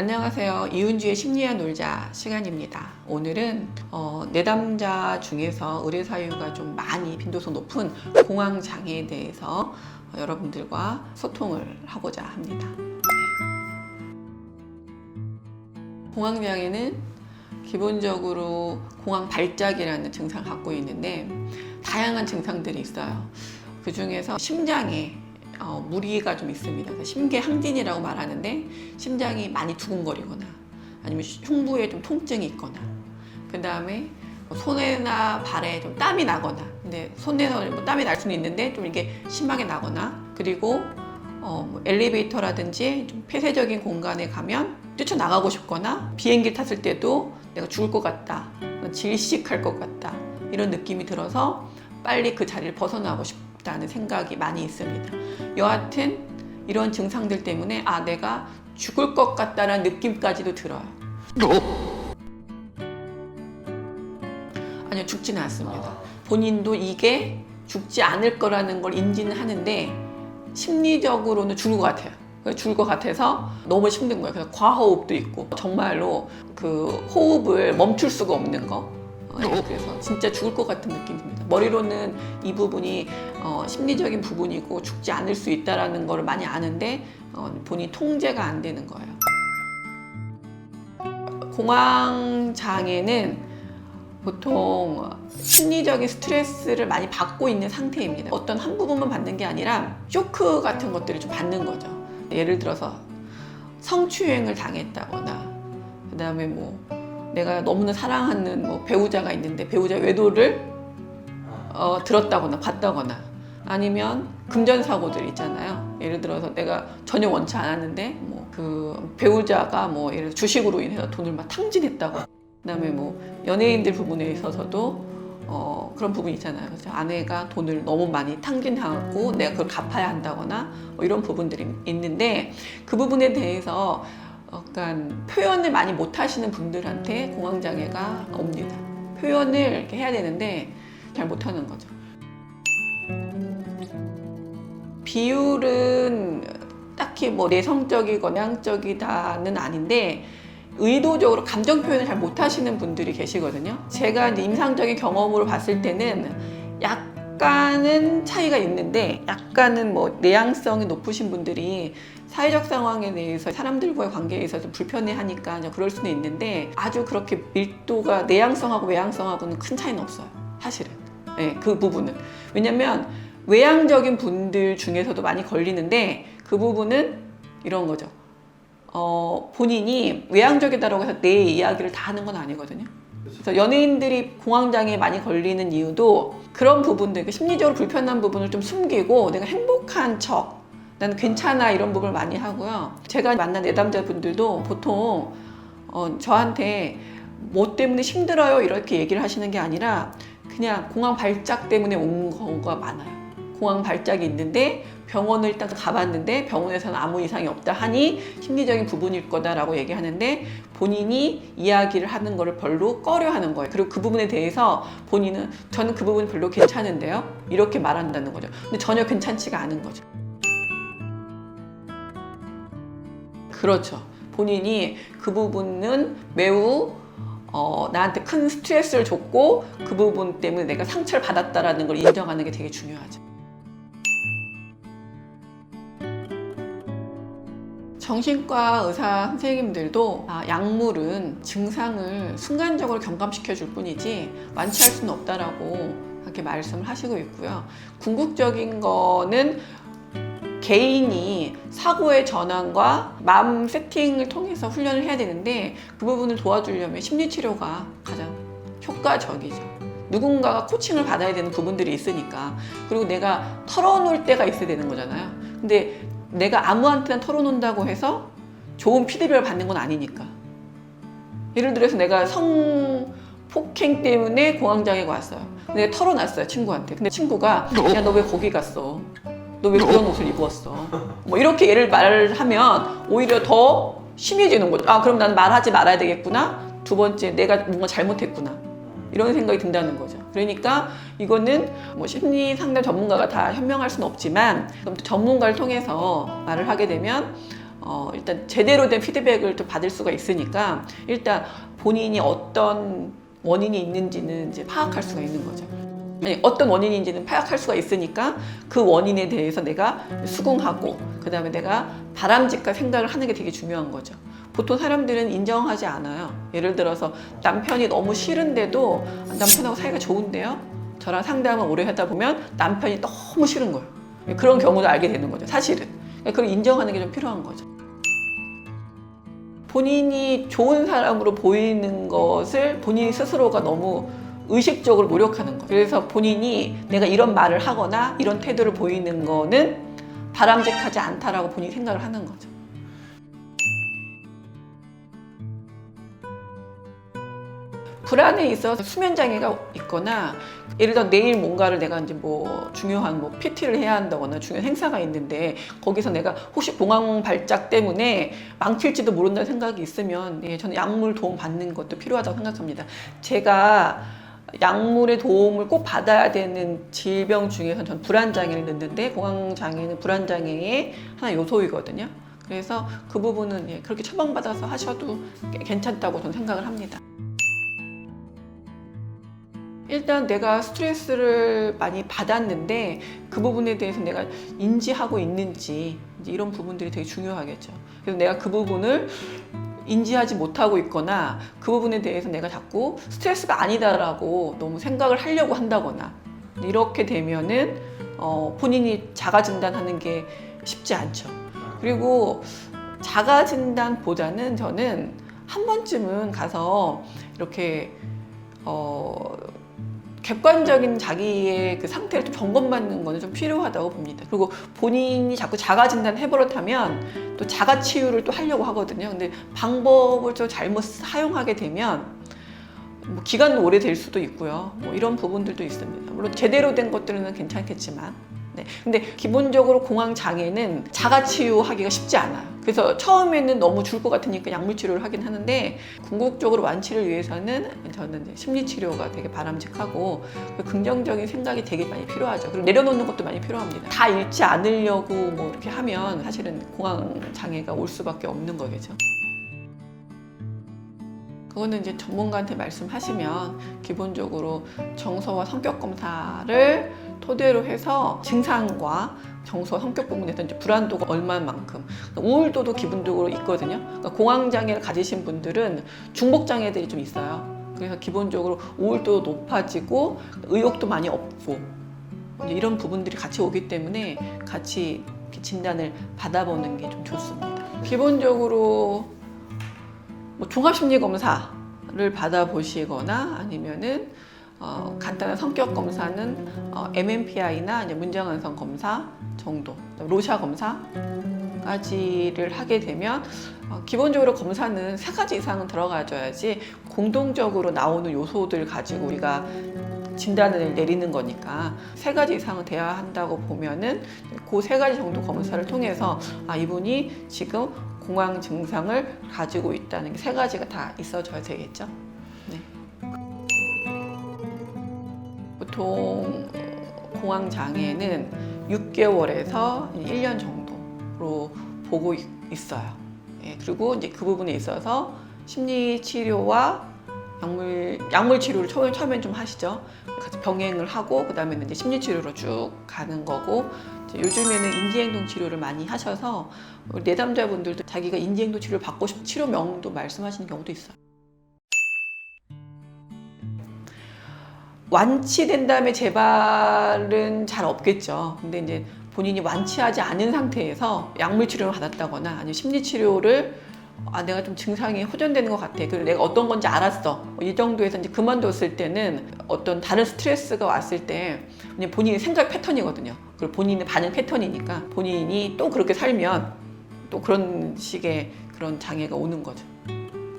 안녕하세요. 이은주의 심리학 놀자 시간입니다. 오늘은 어, 내담자 중에서 의뢰 사유가 좀 많이 빈도수 높은 공황 장애에 대해서 어, 여러분들과 소통을 하고자 합니다. 네. 공황 장애는 기본적으로 공황 발작이라는 증상을 갖고 있는데 다양한 증상들이 있어요. 그 중에서 심장에 어, 무리가 좀 있습니다. 그래서 심계항진이라고 말하는데 심장이 많이 두근거리거나 아니면 흉부에 좀 통증이 있거나 그 다음에 손에나 발에 좀 땀이 나거나 근데 손에서 뭐 땀이 날 수는 있는데 좀 이게 심하게 나거나 그리고 어, 뭐 엘리베이터라든지 좀 폐쇄적인 공간에 가면 뛰쳐나가고 싶거나 비행기 탔을 때도 내가 죽을 것 같다 질식할 것 같다 이런 느낌이 들어서 빨리 그 자리를 벗어나고 싶다 는 생각이 많이 있습니다. 여하튼 이런 증상들 때문에 아 내가 죽을 것 같다는 느낌까지도 들어요. 아니요 죽지는 않습니다. 본인도 이게 죽지 않을 거라는 걸 인지는 하는데 심리적으로는 죽을 것 같아요. 죽을 것 같아서 너무 힘든 거예요. 그래서 과호흡도 있고 정말로 그 호흡을 멈출 수가 없는 거. 어, 네, 그래서 진짜 죽을 것 같은 느낌입니다. 머리로는 이 부분이 어, 심리적인 부분이고 죽지 않을 수 있다라는 걸 많이 아는데 어, 본인 통제가 안 되는 거예요. 공황 장애는 보통 심리적인 스트레스를 많이 받고 있는 상태입니다. 어떤 한 부분만 받는 게 아니라 쇼크 같은 것들을 좀 받는 거죠. 예를 들어서 성추행을 당했다거나, 그 다음에 뭐 내가 너무나 사랑하는 뭐 배우자가 있는데 배우자 외도를 어, 들었다거나 봤다거나 아니면 금전 사고들 있잖아요. 예를 들어서 내가 전혀 원치 않았는데 뭐 그 배우자가 뭐 예를 주식으로 인해서 돈을 막 탕진했다고. 그다음에 뭐 연예인들 부분에 있어서도 어, 그런 부분이 있잖아요. 그래서 아내가 돈을 너무 많이 탕진하고 내가 그걸 갚아야 한다거나 뭐 이런 부분들이 있는데 그 부분에 대해서 약간 표현을 많이 못 하시는 분들한테 공황장애가 옵니다. 표현을 이렇게 해야 되는데 잘 못하는 거죠. 비율은 딱히 뭐 내성적이거나 양적이다는 아닌데 의도적으로 감정 표현을 잘 못하시는 분들이 계시거든요. 제가 이제 임상적인 경험으로 봤을 때는 약간은 차이가 있는데 약간은 뭐 내향성이 높으신 분들이 사회적 상황에 대해서 사람들과의 관계에 있어서 불편해하니까 그럴 수는 있는데 아주 그렇게 밀도가 내향성하고 외향성하고는 큰 차이는 없어요. 사실은. 네, 그 부분은. 왜냐면 외향적인 분들 중에서도 많이 걸리는데 그 부분은 이런 거죠. 어, 본인이 외향적이다라고 해서 내 이야기를 다 하는 건 아니거든요. 그래서 연예인들이 공황장애에 많이 걸리는 이유도 그런 부분들, 그 심리적으로 불편한 부분을 좀 숨기고 내가 행복한 척, 나는 괜찮아 이런 부분을 많이 하고요. 제가 만난 내담자분들도 보통 어, 저한테 뭐 때문에 힘들어요 이렇게 얘기를 하시는 게 아니라 그냥 공황 발작 때문에 온 경우가 많아요. 공황 발작이 있는데 병원을 일단 가봤는데 병원에서는 아무 이상이 없다 하니 심리적인 부분일 거다라고 얘기하는데 본인이 이야기를 하는 거를 별로 꺼려 하는 거예요. 그리고 그 부분에 대해서 본인은 저는 그 부분이 별로 괜찮은데요. 이렇게 말한다는 거죠. 근데 전혀 괜찮지가 않은 거죠. 그렇죠. 본인이 그 부분은 매우 어, 나한테 큰 스트레스를 줬고 그 부분 때문에 내가 상처를 받았다라는 걸 인정하는 게 되게 중요하죠. 정신과 의사 선생님들도 아, 약물은 증상을 순간적으로 경감시켜 줄 뿐이지 완치할 수는 없다라고 그렇게 말씀을 하시고 있고요. 궁극적인 거는 개인이 사고의 전환과 마음 세팅을 통해서 훈련을 해야 되는데 그 부분을 도와주려면 심리치료가 가장 효과적이죠. 누군가가 코칭을 받아야 되는 부분들이 있으니까 그리고 내가 털어놓을 때가 있어야 되는 거잖아요. 근데 내가 아무한테나 털어놓는다고 해서 좋은 피드백을 받는 건 아니니까. 예를 들어서 내가 성폭행 때문에 공황장애가 왔어요. 근데 털어놨어요, 친구한테. 근데 친구가, 야, 너 왜 거기 갔어? 너 왜 그런 옷을 입었어? 뭐 이렇게 예를 말하면 오히려 더 심해지는 거죠. 아, 그럼 나는 말하지 말아야 되겠구나. 두 번째, 내가 뭔가 잘못했구나. 이런 생각이 든다는 거죠. 그러니까 이거는 뭐 심리 상담 전문가가 다 현명할 수는 없지만 그럼 또 전문가를 통해서 말을 하게 되면 어, 일단 제대로 된 피드백을 또 받을 수가 있으니까 일단 본인이 어떤 원인이 있는지는 이제 파악할 수가 있는 거죠. 아니, 어떤 원인인지는 파악할 수가 있으니까 그 원인에 대해서 내가 수긍하고 그 다음에 내가 바람직한 생각을 하는 게 되게 중요한 거죠. 보통 사람들은 인정하지 않아요. 예를 들어서 남편이 너무 싫은데도 남편하고 사이가 좋은데요. 저랑 상담을 오래 하다 보면 남편이 너무 싫은 거예요. 그런 경우도 알게 되는 거죠. 사실은. 그걸 인정하는 게 좀 필요한 거죠. 본인이 좋은 사람으로 보이는 것을 본인 스스로가 너무 의식적으로 노력하는 거예요. 그래서 본인이 내가 이런 말을 하거나 이런 태도를 보이는 거는 바람직하지 않다라고 본인이 생각을 하는 거죠. 불안에 있어서 수면 장애가 있거나 예를 들어 내일 뭔가를 내가 이제 뭐 중요한 뭐 PT를 해야 한다거나 중요한 행사가 있는데 거기서 내가 혹시 공황 발작 때문에 망칠지도 모른다는 생각이 있으면 예, 저는 약물 도움 받는 것도 필요하다고 생각합니다. 제가 약물의 도움을 꼭 받아야 되는 질병 중에서 전 불안 장애를 넣는데 공황 장애는 불안 장애의 하나 요소이거든요. 그래서 그 부분은 예, 그렇게 처방받아서 하셔도 괜찮다고 저는 생각을 합니다. 일단 내가 스트레스를 많이 받았는데 그 부분에 대해서 내가 인지하고 있는지 이런 부분들이 되게 중요하겠죠. 그래서 내가 그 부분을 인지하지 못하고 있거나 그 부분에 대해서 내가 자꾸 스트레스가 아니다라고 너무 생각을 하려고 한다거나 이렇게 되면은 어, 본인이 자가 진단하는 게 쉽지 않죠. 그리고 자가 진단보다는 저는 한 번쯤은 가서 이렇게 어, 객관적인 자기의 그 상태를 좀 점검받는 거는 좀 필요하다고 봅니다. 그리고 본인이 자꾸 자가 진단 해버릇하면 또 자가 치유를 또 하려고 하거든요. 근데 방법을 좀 잘못 사용하게 되면 뭐 기간도 오래될 수도 있고요. 뭐 이런 부분들도 있습니다. 물론 제대로 된 것들은 괜찮겠지만. 네. 근데 기본적으로 공황 장애는 자가 치유하기가 쉽지 않아요. 그래서 처음에는 너무 줄 것 같으니까 약물 치료를 하긴 하는데 궁극적으로 완치를 위해서는 저는 심리 치료가 되게 바람직하고 그 긍정적인 생각이 되게 많이 필요하죠. 그리고 내려놓는 것도 많이 필요합니다. 다 잃지 않으려고 뭐 이렇게 하면 사실은 공황 장애가 올 수밖에 없는 거겠죠. 그거는 이제 전문가한테 말씀하시면 기본적으로 정서와 성격 검사를 토대로 해서 증상과 정서 성격 부분에서 이제 불안도가 얼마만큼 우울도도 기본적으로 있거든요. 그러니까 공황 장애를 가지신 분들은 중복 장애들이 좀 있어요. 그래서 기본적으로 우울도 높아지고 의욕도 많이 없고 이런 부분들이 같이 오기 때문에 같이 진단을 받아보는 게 좀 좋습니다. 기본적으로 뭐 종합심리 검사를 받아보시거나 아니면은 어, 간단한 성격 검사는 어, MMPI나 이제 문제완성 검사 정도, 로샤 검사까지를 하게 되면 어, 기본적으로 검사는 세 가지 이상은 들어가줘야지 공동적으로 나오는 요소들 가지고 우리가 진단을 내리는 거니까 세 가지 이상은 돼야 한다고 보면은 그 세 가지 정도 검사를 통해서 아 이분이 지금 공황 증상을 가지고 있다는 게 세 가지가 다 있어줘야 되겠죠. 보통 공황 장애는 6개월에서 1년 정도로 보고 있- 있어요. 예, 그리고 이제 그 부분에 있어서 심리 치료와 약물 약물 치료를 처음 처음엔 좀 하시죠. 같이 병행을 하고 그다음에는 이제 심리 치료로 쭉 가는 거고 요즘에는 인지행동 치료를 많이 하셔서 내담자분들도 자기가 인지행동 치료를 받고 싶은 치료명도 말씀하시는 경우도 있어요. 완치된 다음에 재발은 잘 없겠죠. 근데 이제 본인이 완치하지 않은 상태에서 약물 치료를 받았다거나 아니면 심리 치료를 아 내가 좀 증상이 호전되는 것 같아. 그리고 내가 어떤 건지 알았어. 이 정도에서 이제 그만뒀을 때는 어떤 다른 스트레스가 왔을 때 본인의 생각 패턴이거든요. 그리고 본인의 반응 패턴이니까 본인이 또 그렇게 살면 또 그런 식의 그런 장애가 오는 거죠.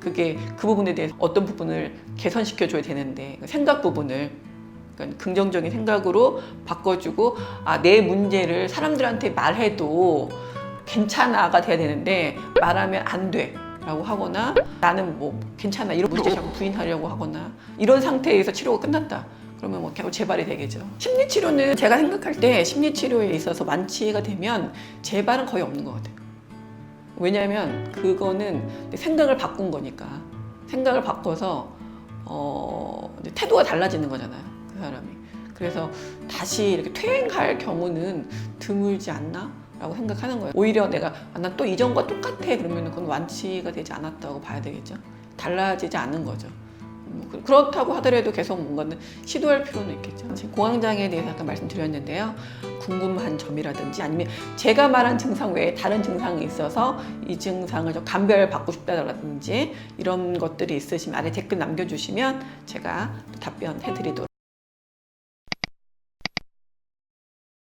그게 그 부분에 대해서 어떤 부분을 개선시켜 줘야 되는데 그 생각 부분을 그러니까 긍정적인 생각으로 바꿔주고 아 내 문제를 사람들한테 말해도 괜찮아가 돼야 되는데 말하면 안 돼 라고 하거나 나는 뭐 괜찮아 이런 문제 자꾸 부인하려고 하거나 이런 상태에서 치료가 끝났다. 그러면 뭐 결국 재발이 되겠죠. 심리 치료는 제가 생각할 때 심리 치료에 있어서 완치가 되면 재발은 거의 없는 것 같아요. 왜냐하면 그거는 생각을 바꾼 거니까 생각을 바꿔서 어, 태도가 달라지는 거잖아요. 그 사람이. 그래서 다시 이렇게 퇴행할 경우는 드물지 않나? 라고 생각하는 거예요. 오히려 내가 아, 난또 이전과 똑같아 그러면 그건 완치가 되지 않았다고 봐야 되겠죠. 달라지지 않는 거죠. 뭐 그- 그렇다고 하더라도 계속 뭔가는 시도할 필요는 있겠죠. 지금 공황장애에 대해서 아까 말씀드렸는데요. 궁금한 점이라든지 아니면 제가 말한 증상 외에 다른 증상이 있어서 이 증상을 좀 감별 받고 싶다라든지 이런 것들이 있으시면 아래 댓글 남겨주시면 제가 답변해 드리도록